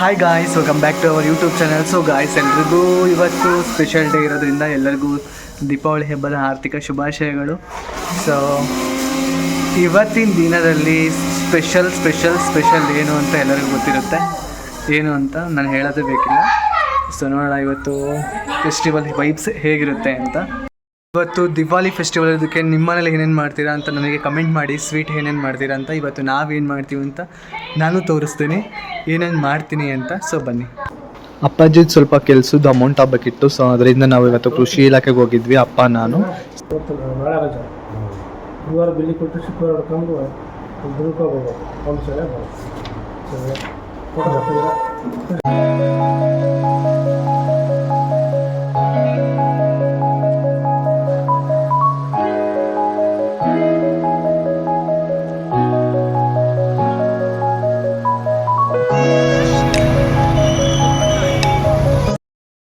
Hi guys welcome back to our YouTube channel so guys ಎಲ್ರಿಗೂ ಇವತ್ತು special day ಇರೋದ್ರಿಂದ ಎಲ್ಲರಿಗೂ ದೀಪಾವಳಿ ಹಬ್ಬದ ಆರ್ಥಿಕ ಶುಭಾಶಯಗಳು. ಸೊ ಇವತ್ತಿನ ದಿನದಲ್ಲಿ ಸ್ಪೆಷಲ್ ಸ್ಪೆಷಲ್ ಸ್ಪೆಷಲ್ ಏನು ಅಂತ ಎಲ್ಲರಿಗೂ ಗೊತ್ತಿರುತ್ತೆ? ಏನು ಅಂತ ನಾನು ಹೇಳೋದೇ ಬೇಕಿಲ್ಲ. ಸೊ ನೋಡೋಣ ಇವತ್ತು ಫೆಸ್ಟಿವಲ್ ವೈಬ್ಸ್ ಹೇಗಿರುತ್ತೆ ಅಂತ. ಇವತ್ತು ದಿವಾಲಿ ಫೆಸ್ಟಿವಲ್ ಇದಕ್ಕೆ ನಿಮ್ಮನೇಲಿ ಏನೇನು ಮಾಡ್ತೀರಾ ಅಂತ ನನಗೆ ಕಮೆಂಟ್ ಮಾಡಿ ಸ್ವೀಟ್ ಏನೇನು ಮಾಡ್ತೀರಾ ಅಂತ. ಇವತ್ತು ನಾವೇನು ಮಾಡ್ತೀವಿ ಅಂತ ನಾನು ತೋರಿಸ್ತೀನಿ. ಏನೇನು ಮಾಡ್ತೀನಿ ಅಂತ. ಸೊ ಬನ್ನಿ. ಅಪ್ಪಾಜಿದು ಸ್ವಲ್ಪ ಕೆಲಸದ ಅಮೌಂಟ್ ಆಗಬೇಕಿತ್ತು ಸೊ ಅದರಿಂದ ನಾವು ಇವತ್ತು ಕೃಷಿ ಇಲಾಖೆಗೆ ಹೋಗಿದ್ವಿ, ಅಪ್ಪ, ನಾನು.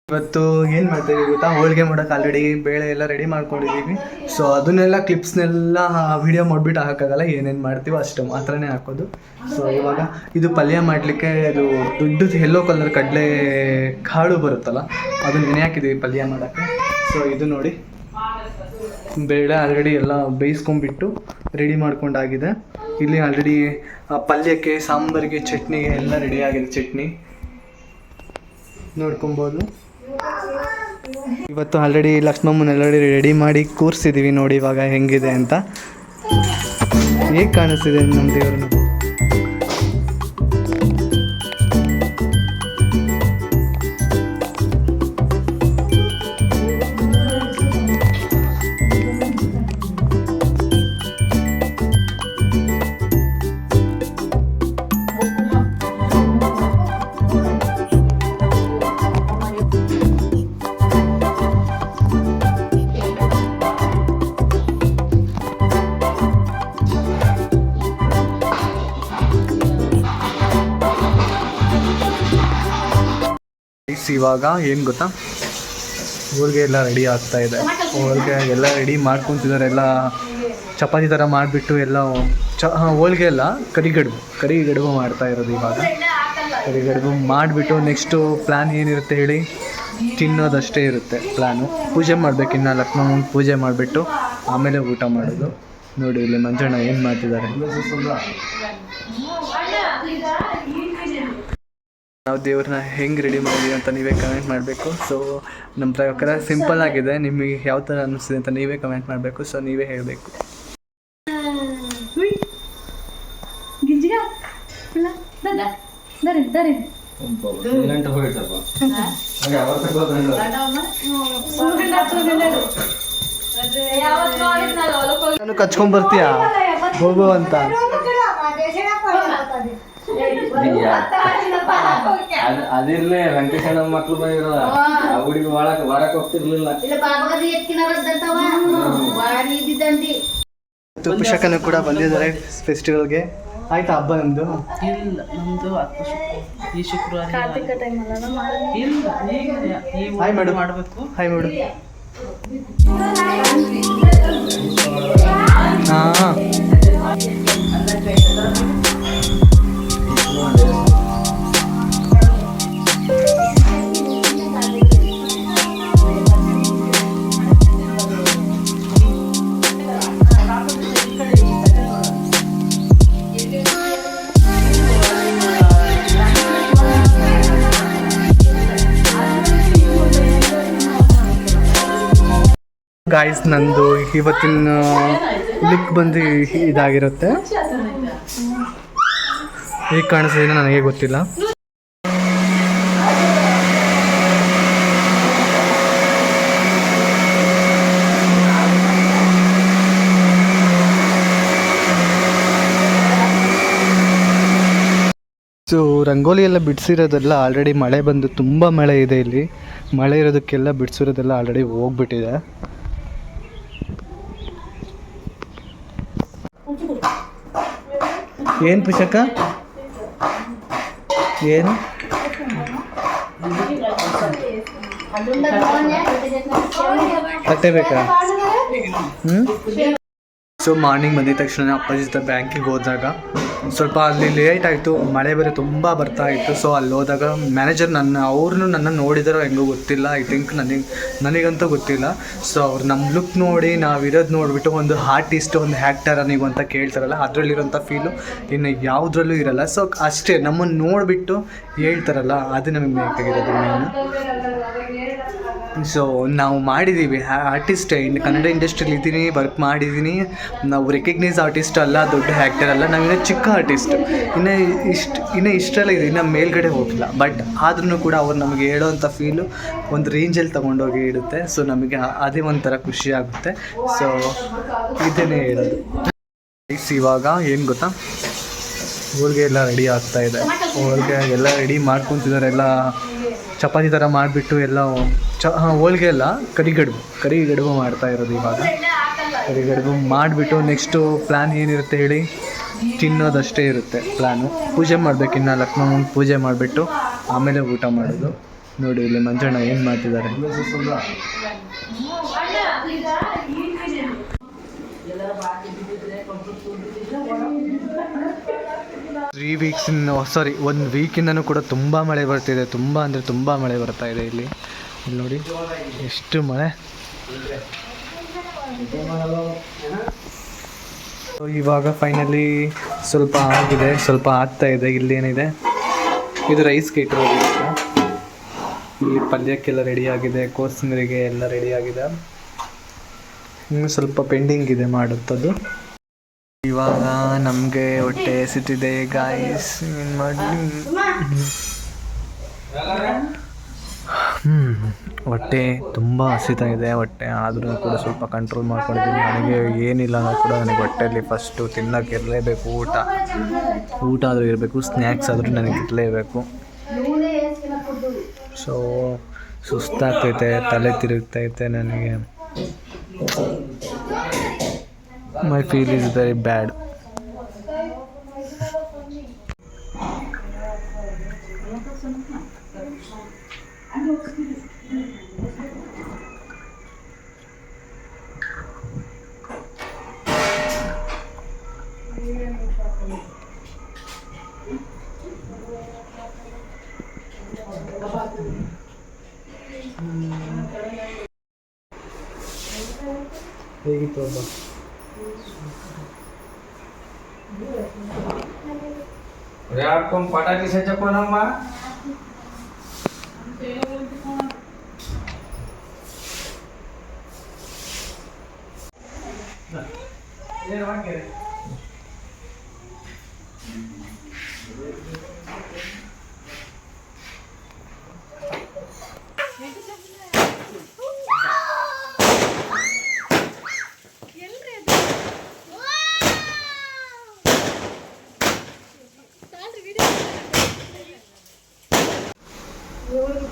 ಇವತ್ತು ಏನು ಮಾಡ್ತೀವಿ ಗೊತ್ತಾ? ಹೋಳಿಗೆ ಮಾಡೋಕೆ ಆಲ್ರೆಡಿ ಬೇಳೆ ಎಲ್ಲ ರೆಡಿ ಮಾಡ್ಕೊಂಡಿದ್ದೀವಿ. ಸೊ ಅದನ್ನೆಲ್ಲ ಕ್ಲಿಪ್ಸ್ನೆಲ್ಲ ವಿಡಿಯೋ ಮಾಡಿಬಿಟ್ಟು ಹಾಕೋಕ್ಕಲ್ಲ ಏನೇನು ಮಾಡ್ತೀವೋ ಅಷ್ಟು ಮಾತ್ರನೇ ಹಾಕೋದು. ಸೊ ಇವಾಗ ಇದು ಪಲ್ಯ ಮಾಡಲಿಕ್ಕೆ ಅದು ದೊಡ್ಡದು ಎಲ್ಲೋ ಕಲರ್ ಕಡಲೆ ಕಾಳು ಬರುತ್ತಲ್ಲ, ಅದನ್ನ ನೆನೆ ಹಾಕಿದ್ದೀವಿ ಪಲ್ಯ ಮಾಡೋಕ್ಕೆ. ಸೊ ಇದು ನೋಡಿ. ಬೇಳೆ ಆಲ್ರೆಡಿ ಎಲ್ಲ ಬೇಯಿಸ್ಕೊಂಡ್ಬಿಟ್ಟು ರೆಡಿ ಮಾಡ್ಕೊಂಡಾಗಿದೆ. ಇಲ್ಲಿ ಆಲ್ರೆಡಿ ಪಲ್ಯಕ್ಕೆ, ಸಾಂಬಾರಿಗೆ, ಚಟ್ನಿಗೆ ಎಲ್ಲ ರೆಡಿ ಆಗಿದೆ ಚಟ್ನಿ. ನೋಡ್ಕೊಬೋದು. ಇವತ್ತು ಆಲ್ರೆಡಿ ಲಕ್ಷ್ಮಮ್ಮನ ಆಲ್ರೆಡಿ ರೆಡಿ ಮಾಡಿ ಕೂರಿಸಿದ್ದೀವಿ ನೋಡಿ ಇವಾಗ ಹೆಂಗಿದೆ ಅಂತ. ಹೇಗೆ ಕಾಣಿಸ್ತಿದೆ ನಮ್ಮ ದೇವ್ರನ್ನ? Guys, ಇವಾಗ ಏನು ಗೊತ್ತಾ? ಹೋಳಿಗೆ ಎಲ್ಲ ರೆಡಿ ಆಗ್ತಾ ಇದೆ. ಹೋಳಿಗೆ ಎಲ್ಲ ರೆಡಿ ಮಾಡ್ಕೊತಿದ್ದಾರೆ ಎಲ್ಲ ಚಪಾತಿ ಥರ ಮಾಡಿಬಿಟ್ಟು ಎಲ್ಲ ಚ ಹೋಳಿಗೆ ಎಲ್ಲ ಕರಿಗಡುಬು. ಕರಿಗಡುಬು ಮಾಡ್ತಾ ಇರೋದು ಇವಾಗ. ಕರಿಗಡುಬು ಮಾಡಿಬಿಟ್ಟು ನೆಕ್ಸ್ಟು ಪ್ಲ್ಯಾನ್ ಏನಿರುತ್ತೆ ಹೇಳಿ? ತಿನ್ನೋದಷ್ಟೇ ಇರುತ್ತೆ ಪ್ಲ್ಯಾನು ಪೂಜೆ ಮಾಡಬೇಕು ಇನ್ನು ಲಕ್ಷ್ಮಣ ಪೂಜೆ ಮಾಡಿಬಿಟ್ಟು ಆಮೇಲೆ ಊಟ ಮಾಡೋದು. ನೋಡಿ ಇಲ್ಲಿ ಮಂಜಣ್ಣ ಏನು ಮಾಡ್ತಿದ್ದಾರೆ ನಾವು ದೇವ್ರನ್ನ ಹೆಂಗೆ ರೆಡಿ ಮಾಡಿದ್ವಿ ಅಂತ ನೀವೇ ಕಮೆಂಟ್ ಮಾಡಬೇಕು ಸೊ ನಮ್ಮ ಪ್ರಕಾರ ಸಿಂಪಲ್ ಆಗಿದೆ ನಿಮಗೆ ಯಾವ ಥರ ಅನ್ನಿಸ್ತಿದೆ ಅಂತ ನೀವೇ ಕಮೆಂಟ್ ಮಾಡಬೇಕು ಸೊ ನೀವೇ ಹೇಳಬೇಕು ಗಿಂಜಿಗ ದರಿ ದರಿ ನಾನು ಕಚ್ಕೊಂಡ್ ಬರ್ತೀಯಾ ಹೋಗು ಅಂತ ಅದಿರ್ಲಿ ವೆಂಕಟೇಶಣ್ಣ ಮಕ್ಳು ಬಂದಿರಲ್ಲ. ಆ ಹುಡುಗಿ ಒಳಕ್ ಹೊರಕ್ ಹೋಗ್ತಿರ್ಲಿಲ್ಲ. ತುಪ್ಪಶಕನು ಕೂಡ ಬಂದಿದ್ದಾರೆ ಫೆಸ್ಟಿವಲ್ಗೆ. ಆಯ್ತಾ ಹಬ್ಬ ನಮ್ಮದು ಇಲ್ಲ ನಮ್ದು ಹತ್ತು ಶುಕ್ರವಾರ ಈ ಶುಕ್ರವಾರ ಇಲ್ಲ. ಈಗ ಹಾಯ್ ಮೇಡಮ್ ಮಾಡಬೇಕು. ಹಾಯ್ ಮೇಡಮ್ ಹಾಂ. ಗಾಯ್ಸ್ ನಂದು ಇವತ್ತಿನ ಲಿಕ್ ಬಂದು ಇದಾಗಿರುತ್ತೆ. ಈಗ ಕಾಣಿಸ್ತಿದೆ ನನಗೆ ಗೊತ್ತಿಲ್ಲ. ಸೊ ರಂಗೋಲಿ ಎಲ್ಲ ಬಿಡಿಸಿರೋದೆಲ್ಲ ಆಲ್ರೆಡಿ ಮಳೆ ಬಂದು ತುಂಬ ಮಳೆ ಇದೆ ಇಲ್ಲಿ. ಮಳೆ ಇರೋದಕ್ಕೆಲ್ಲ ಬಿಡಿಸಿರೋದೆಲ್ಲ ಆಲ್ರೆಡಿ ಹೋಗ್ಬಿಟ್ಟಿದೆ. ಏನು ಪುಷಕ ಏನು ತಟ್ಟೆ ಬೇಕಾ ಹ್ಞೂ ಸೊ ಮಾರ್ನಿಂಗ್ ಬಂದಿದ ತಕ್ಷಣ ಅಪ್ಪಾಜಿ ಜೊತೆ ಬ್ಯಾಂಕಿಗೆ ಹೋದಾಗ ಸ್ವಲ್ಪ ಅಲ್ಲಿ ಲೇಟ್ ಆಯಿತು, ಮಳೆ ಬೇರೆ ತುಂಬ ಬರ್ತಾ ಇತ್ತು. ಸೊ ಅಲ್ಲಿ ಹೋದಾಗ ಮ್ಯಾನೇಜರ್ ನನ್ನ ಅವ್ರನ್ನೂ ನನ್ನ ನೋಡಿದಾರೋ ಹೆಂಗೋ ಗೊತ್ತಿಲ್ಲ. ಐ ಥಿಂಕ್ ನನಗೆ, ನನಗಂತೂ ಗೊತ್ತಿಲ್ಲ. ಸೊ ಅವ್ರು ನಮ್ಮ ಲುಕ್ ನೋಡಿ ನಾವಿರೋದು ನೋಡಿಬಿಟ್ಟು ಒಂದು ಆರ್ಟಿಸ್ಟ್ ಒಂದು ಆ್ಯಕ್ಟರ್ ನೀವು ಅಂತ ಕೇಳ್ತಾರಲ್ಲ ಅದರಲ್ಲಿರೋಂಥ ಫೀಲು ಇನ್ನು ಯಾವುದ್ರಲ್ಲೂ ಇರಲ್ಲ. ಸೊ ಅಷ್ಟೇ ನಮ್ಮನ್ನು ನೋಡಿಬಿಟ್ಟು ಹೇಳ್ತಾರಲ್ಲ, ಅದು ನಮಗೆ ಬೇಕಾಗಿರೋದು ಮೇಯ್ನು ಸೊ ನಾವು ಮಾಡಿದ್ದೀವಿ. ಆರ್ಟಿಸ್ಟ್ ಕನ್ನಡ ಇಂಡಸ್ಟ್ರಿಯಲ್ಲಿ ಇದ್ದೀನಿ ವರ್ಕ್ ಮಾಡಿದ್ದೀನಿ. ನಾವು ರೆಕಗ್ನೈಸ್ ಆರ್ಟಿಸ್ಟ್ ಅಲ್ಲ, ದೊಡ್ಡ ಆ್ಯಕ್ಟರ್ ಅಲ್ಲ, ನಾವಿನ್ನೂ ಚಿಕ್ಕ ಆರ್ಟಿಸ್ಟ್ ಇನ್ನು ಇಷ್ಟು, ಇನ್ನೂ ಇಷ್ಟೆಲ್ಲ ಇದೆ. ಇನ್ನು ಮೇಲ್ಗಡೆ ಹೋಗಿಲ್ಲ ಬಟ್ ಆದ್ರೂ ಕೂಡ ಅವ್ರು ನಮಗೆ ಹೇಳೋವಂಥ ಫೀಲು ಒಂದು ರೇಂಜಲ್ಲಿ ತೊಗೊಂಡೋಗಿ ಇಡುತ್ತೆ. ಸೊ ನಮಗೆ ಅದೇ ಒಂಥರ ಖುಷಿ ಆಗುತ್ತೆ. ಸೊ ಇದನ್ನೇ ಹೇಳೋದು. ಇವಾಗ ಏನು ಗೊತ್ತಾ? ಹೋಳಿಗೆ ಎಲ್ಲ ರೆಡಿ ಆಗ್ತಾ ಇದೆ. ಹೋಳಿಗೆ ಎಲ್ಲ ರೆಡಿ ಮಾಡ್ಕೊತಿದ್ದಾರೆ. ಎಲ್ಲ ಚಪಾತಿ ಥರ ಮಾಡಿಬಿಟ್ಟು ಎಲ್ಲ ಚ ಹೋಳಿಗೆ ಎಲ್ಲ ಕರಿಗಡುಬು ಕರಿಗಡುಬು ಮಾಡ್ತಾ ಇರೋದು ಇವಾಗ. ಕರಿಗಡುಬು ಮಾಡಿಬಿಟ್ಟು ನೆಕ್ಸ್ಟು ಪ್ಲ್ಯಾನ್ ಏನಿರುತ್ತೆ ಹೇಳಿ? ತಿನ್ನೋದಷ್ಟೇ ಇರುತ್ತೆ ಪ್ಲ್ಯಾನು ಪೂಜೆ ಮಾಡಬೇಕು ಇನ್ನ ಲಕ್ಷ್ಮಣ ಪೂಜೆ ಮಾಡಿಬಿಟ್ಟು ಆಮೇಲೆ ಊಟ ಮಾಡೋದು. ನೋಡಿ ಇಲ್ಲಿ ಮಂಜಣ್ಣ ಏನು ಮಾಡ್ತಿದ್ದಾರೆ. ತ್ರೀ ವೀಕ್ಸ್ ಸಾರಿ ಒಂದು ವೀಕಿಂದನೂ ಕೂಡ ತುಂಬ ಮಳೆ ಬರ್ತಿದೆ. ತುಂಬ ಅಂದರೆ ತುಂಬ ಮಳೆ ಬರ್ತಾ ಇದೆ ಇಲ್ಲಿ. ಇಲ್ಲಿ ನೋಡಿ, ಎಷ್ಟು ಮಳೆ. ಸೊ ಇವಾಗ ಫೈನಲಿ ಸ್ವಲ್ಪ ಆಗಿದೆ, ಸ್ವಲ್ಪ ಆಗ್ತಾ ಇದೆ ಇಲ್ಲೇನಿದೆ ಇದು ರೈಸ್ ಈಗ. ಇಲ್ಲಿ ಪಲ್ಯಕ್ಕೆಲ್ಲ ರೆಡಿ ಆಗಿದೆ, ಕೋಸಂಬರಿಗೆ ಎಲ್ಲ ರೆಡಿ ಆಗಿದೆ. ಇನ್ನು ಸ್ವಲ್ಪ ಪೆಂಡಿಂಗ್ ಇದೆ ಮಾಡುತ್ತದು ಇವಾಗ ನಮಗೆ ಹೊಟ್ಟೆ ಸಿಟ್ಟಿದೆ ಗಾಯಸ್ ಏನು ಮಾಡಿ ಹ್ಞೂ ಹೊಟ್ಟೆ ತುಂಬ ಹಸಿತಾ ಇದೆ ಹೊಟ್ಟೆ ಆದರೂ ಕೂಡ ಸ್ವಲ್ಪ ಕಂಟ್ರೋಲ್ ಮಾಡ್ಕೊಂಡಿದ್ದೀನಿ ನನಗೆ ಏನಿಲ್ಲ ಅನ್ನೋ ಕೂಡ ನನಗೆ ಹೊಟ್ಟೆಯಲ್ಲಿ ಫಸ್ಟು ತಿನ್ನೋಕೆ ಇರಲೇಬೇಕು, ಊಟ. ಊಟ ಆದರೂ ಇರಬೇಕು ಸ್ನ್ಯಾಕ್ಸ್ ಆದರೂ ನನಗೆ ಇರಲೇಬೇಕು. ಸೊ ಸುಸ್ತಾಗ್ತೈತೆ, ತಲೆ ತಿರುಗ್ತೈತೆ ನನಗೆ. My feel is very bad ಹೇಗಿತ್ತು ಹಬ್ಬ? এরকম পাটা কিসে যখন আম্মা এর ভাগ্যে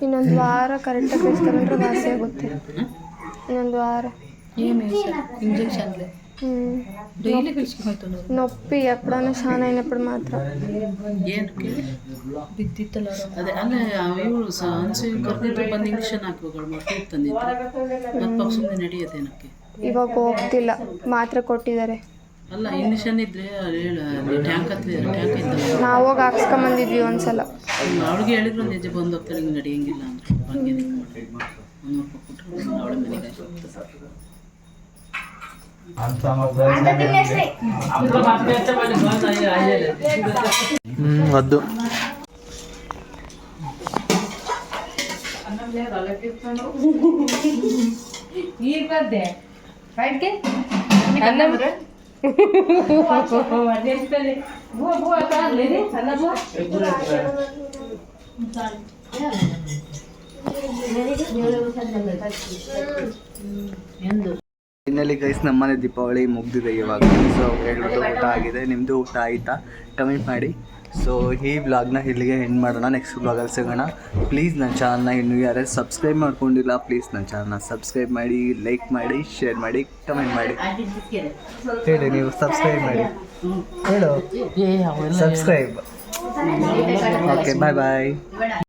ಇನ್ನೊಂದು ವಾರ ಕರೆಕ್ಟಾಗಿ ಕಳಿಸ್ಕೊಂಡ್ರೆ ವಾಸಿ ಆಗುತ್ತೆ ಇನ್ನೊಂದು ವಾರ ಏನು ಇಂಜೆಕ್ಷನ್ಲೆ ಹ್ಞೂ ಡೈಲಿ ಕಳ್ಸ್ಕೊಂಡ್ರು నొప్పి ఎప్పుడైనా చాలా అయినప్పుడు మాత్రం ಏನು ಕೇಳಿ ಬಿದ್ದಿತ್ತಲ್ಲ ಅದೇ ಅಲ್ಲೇ ಇವಳು ಅನ್ಸೂಯಿ ಕರ್ದಿದ್ರು ಬಂದು ಇಂಜೆಕ್ಷನ್ ಹಾಕುಗಳು ಮಕ್ಕಳು ತಂದಿದ್ರು ಮತ್ತೆ ಸುಮ್ಮನೆ ನಡೆಯೋದೇನಕ್ಕೆ ಇವಾಗ ಹೋಗ್ತಿಲ್ಲ ಮಾತ್ರೆ ಕೊಟ್ಟಿದ್ದಾರೆ ಅಲ್ಲ ಇಂಜೆಕ್ಷನ್ ಇದ್ರೆ ಟ್ಯಾಂಕ್ ಟ್ಯಾಂಕ್ ಇತ್ತು ನಾವು ಹೋಗಿ ಹಾಕ್ಸ್ಕೊಂಬಂದಿದ್ವಿ ಒಂದ್ಸಲ. ಅವಳಿಗೆ ಹೇಳಿದ್ರು ಒಂದು ಹೆಜ್ಜೆ ಬಂದು ಹೋಗ್ತಾರೆ ಹಿಂಗೆ ನಡೆಯಂಗಿಲ್ಲ ಅಂದ್ರೆ ಹಂಗೆ ಒಂದು ರೂಪಾಯಿ ಕೊಟ್ಟರು ಅವಳ ಮನೆಗೆ ಹೋಗ್ತಾರೆ ಹ್ಞೂ ಅದು. ಈಗ ಬಂದೆ. ಇನ್ನಲ್ಲಿ ಗೈಸ್ ನಮ್ಮನೆ ದೀಪಾವಳಿ ಮುಗ್ದಿದೆ ಇವಾಗ. ಸೊ ಎರಡು ಊಟ ಆಗಿದೆ. ನಿಮ್ಮದು ಊಟ ಆಯಿತಾ? ಕಮೆಂಟ್ ಮಾಡಿ. ಸೊ ಈ ವ್ಲಾಗ್ನ ಇಲ್ಲಿಗೆ ಎಂಡ್ ಮಾಡೋಣ ನೆಕ್ಸ್ಟ್ ವ್ಲಾಗಲ್ಲಿ ಸಿಗೋಣ. ಪ್ಲೀಸ್ ನನ್ನ ಚಾನಲ್ನ ಇನ್ನೂ ಯಾರೇ ಸಬ್ಸ್ಕ್ರೈಬ್ ಮಾಡ್ಕೊಂಡಿಲ್ಲ ಪ್ಲೀಸ್ ನನ್ನ ಚಾನಲ್ನ ಸಬ್ಸ್ಕ್ರೈಬ್ ಮಾಡಿ ಲೈಕ್ ಮಾಡಿ ಶೇರ್ ಮಾಡಿ ಕಮೆಂಟ್ ಮಾಡಿ. ಹೇಳಿ ನೀವು ಸಬ್ಸ್ಕ್ರೈಬ್ ಮಾಡಿ. ಹೇಳು. ಸಬ್ಸ್ಕ್ರೈಬ್ ಓಕೆ ಬಾಯ್ ಬಾಯ್